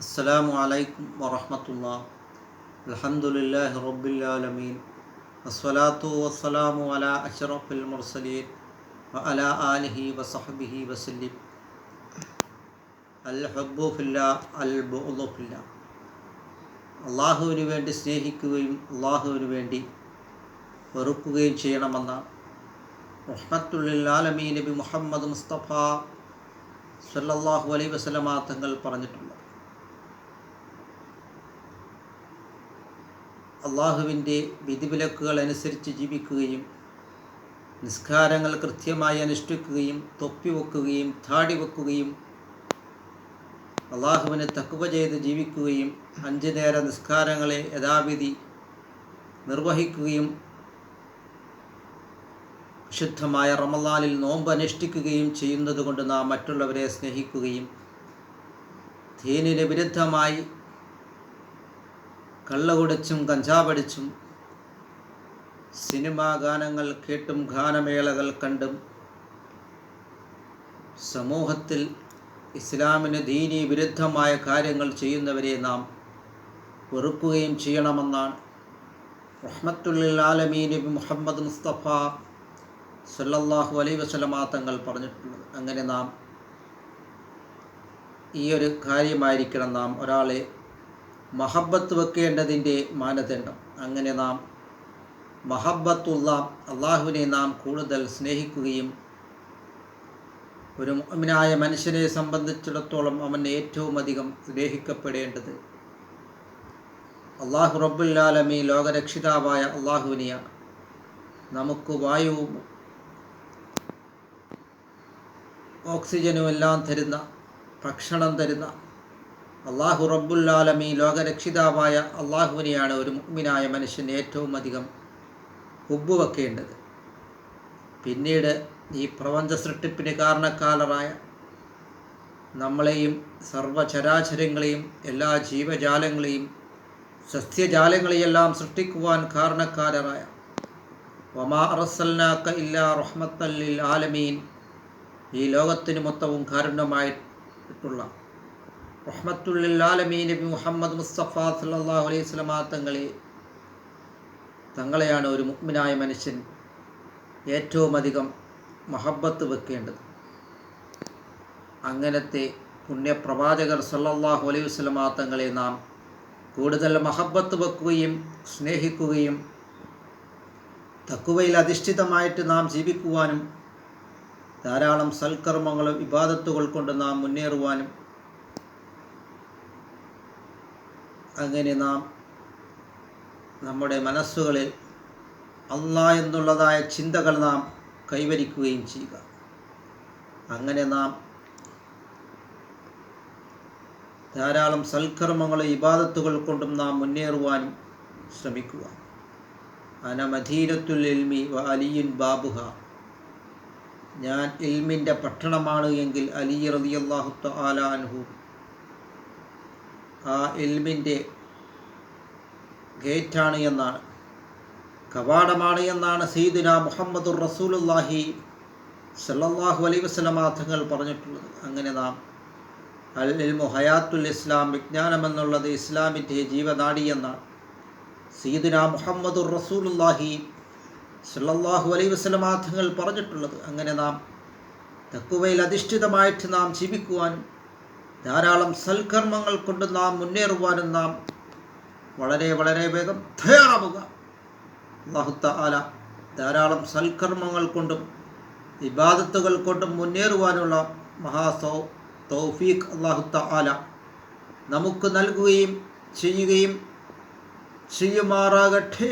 السلام عليكم ورحمة الله الحمد لله رب العالمين والصلاة والسلام على أشرف المرسلين وعلى آله وصحبه وسلم الحب في الله البغض في الله അള്ളാഹുവിന് വേണ്ടി സ്നേഹിക്കുകയും അള്ളാഹുവിന് വേണ്ടി വെറുക്കുകയും ചെയ്യണമെന്ന റഹ്മത്തുള്ളിൽ ആലമീ നബി മുഹമ്മദ് മുസ്തഫ സല്ലല്ലാഹു അലൈ വസല്ലമ തങ്ങൾ പറഞ്ഞിട്ടുള്ളത് അള്ളാഹുവിന്റെ വിധിവിലക്കുകൾ അനുസരിച്ച് ജീവിക്കുകയും നിസ്കാരങ്ങൾ കൃത്യമായി അനുഷ്ഠിക്കുകയും തൊപ്പി വെക്കുകയും താടി വെക്കുകയും അള്ളാഹുവിനെ തക്കുവ ചെയ്ത് ജീവിക്കുകയും അഞ്ച് നേര നിസ്കാരങ്ങളെ യഥാവിധി നിർവഹിക്കുകയും ശുദ്ധമായ റമലാനിൽ നോമ്പ് അനുഷ്ഠിക്കുകയും ചെയ്യുന്നതുകൊണ്ട് നാം മറ്റുള്ളവരെ സ്നേഹിക്കുകയും ധീനിന് വിരുദ്ധമായി കള്ളകുടിച്ചും കഞ്ചാവടിച്ചും സിനിമാ ഗാനങ്ങൾ കേട്ടും ഗാനമേളകൾ കണ്ടും സമൂഹത്തിൽ ഇസ്ലാമിന് ദീനി വിരുദ്ധമായ കാര്യങ്ങൾ ചെയ്യുന്നവരെ നാം വെറുക്കുകയും ചെയ്യണമെന്നാണ്. റഹ്മത്തുള്ളിൽ ആലമീ നബി മുഹമ്മദ് മുസ്തഫ സല്ലല്ലാഹു അലൈ വസല്ലമ തങ്ങൾ പറഞ്ഞിട്ടുള്ളത്. അങ്ങനെ നാം ഈ ഒരു കാര്യമായിരിക്കണം നാം ഒരാളെ മഹബത്ത് വെക്കേണ്ടതിന്റെ മാനദണ്ഡം. അങ്ങനെ നാം മഹബത്തുള്ള അള്ളാഹുവിനെ നാം കൂടുതൽ സ്നേഹിക്കുകയും ഒരു മുഅ്മിനായ മനുഷ്യനെ സംബന്ധിച്ചിടത്തോളം അവൻ ഏറ്റവും അധികം സ്നേഹിക്കപ്പെടേണ്ടത് അള്ളാഹു റബ്ബുല്ലാലമി ലോകരക്ഷിതാവായ അള്ളാഹുവിനെയാണ്. നമുക്ക് വായുവും ഓക്സിജനും എല്ലാം തരുന്ന ഭക്ഷണം തരുന്ന അള്ളാഹു റബ്ബുല്ലാലമി ലോകരക്ഷിതാവായ അള്ളാഹുവിനെയാണ് ഒരു മുഗ്മിനായ മനുഷ്യൻ ഏറ്റവും അധികം ഉബ്ബുവക്കേണ്ടത് പിന്നീട് ഈ പ്രപഞ്ച സൃഷ്ടിപ്പിന് കാരണക്കാലറായ നമ്മളെയും സർവചരാചരങ്ങളെയും എല്ലാ ജീവജാലങ്ങളെയും സസ്യജാലങ്ങളെയെല്ലാം സൃഷ്ടിക്കുവാൻ കാരണക്കാരറായ വമാ അറസൽനാക്ക ഇല്ലാ റഹ്മത്തല്ലിൽ ആലമീൻ ഈ ലോകത്തിന് മൊത്തവും കാരുണ്യമായിട്ടുള്ള റഹ്മത്തുള്ളിൽ നബി മുഹമ്മദ് മുസ്തഫ സല്ലാഹു അലൈഹി സ്വലമാ തങ്ങളെ തങ്ങളെയാണ് ഒരു മുഗ്മിനായ മനുഷ്യൻ ഏറ്റവും അധികം മഹബത്ത് വെക്കേണ്ടത്. അങ്ങനത്തെ പുണ്യപ്രവാചകർ സല്ലാഹു അലൈഹി വസല്ലമ തങ്ങളെ നാം കൂടുതൽ മഹബത്ത് വെക്കുകയും സ്നേഹിക്കുകയും തക്കുവയിൽ അധിഷ്ഠിതമായിട്ട് നാം ജീവിക്കുവാനും ധാരാളം സൽക്കർമ്മങ്ങളും വിവാദത്തുകൾ കൊണ്ട് നാം മുന്നേറുവാനും അങ്ങനെ നാം നമ്മുടെ മനസ്സുകളിൽ അല്ല എന്നുള്ളതായ ചിന്തകൾ നാം കൈവരിക്കുകയും ചെയ്യുക. അങ്ങനെ നാം ധാരാളം സൽക്കർമ്മങ്ങളും ഇബാദത്തുകൾ കൊണ്ടും നാം മുന്നേറുവാനും ശ്രമിക്കുക. അനമധീരത്തുൽ ഇൽമി വ അലിയുൻ ബാബുഹ. ഞാൻ ഇൽമിന്റെ പട്ടണമാണ് എങ്കിൽ അലി റളിയല്ലാഹു ആലാൻഹു ആ ഇൽമിന്റെ ഗേറ്റാണ് എന്നാണ്. കവാടമാണ് എന്നാണ് സീദിന മുഹമ്മദുർ റസൂലുല്ലാഹി സല്ലാഹു അലൈഹി വസല്ലമ തങ്ങൾ പറഞ്ഞിട്ടുള്ളത്. അങ്ങനെ നാം അൽ ഇൽമു ഹയാത്തുൽ ഇസ്ലാം വിജ്ഞാനം എന്നുള്ളത് ഇസ്ലാമിന്റെ ജീവനാടി എന്നാണ്. സീദിന മുഹമ്മദുർ റസൂലുല്ലാഹി സല്ലാഹു അലൈഹി വസല്ലമ തങ്ങൾ പറഞ്ഞിട്ടുള്ളത്. അങ്ങനെ നാം തക്കുവയിൽ അധിഷ്ഠിതമായിട്ട് നാം ജീവിക്കുവാനും ധാരാളം സൽക്കർമ്മങ്ങൾ കൊണ്ട് നാം മുന്നേറുവാനും നാം വളരെ വളരെ വേഗം തയ്യാറാവുക. അള്ളാഹുത്ത ആല ധാരാളം സൽക്കർമ്മങ്ങൾ കൊണ്ടും ഇബാദത്തുകൾ കൊണ്ടും മുന്നേറുവാനുള്ള മഹാസൗ തൗഫീഖ് അള്ളാഹുത്ത ആല നമുക്ക് നൽകുകയും ചെയ്യുകയും ചെയ്യുമാറാകട്ടെ.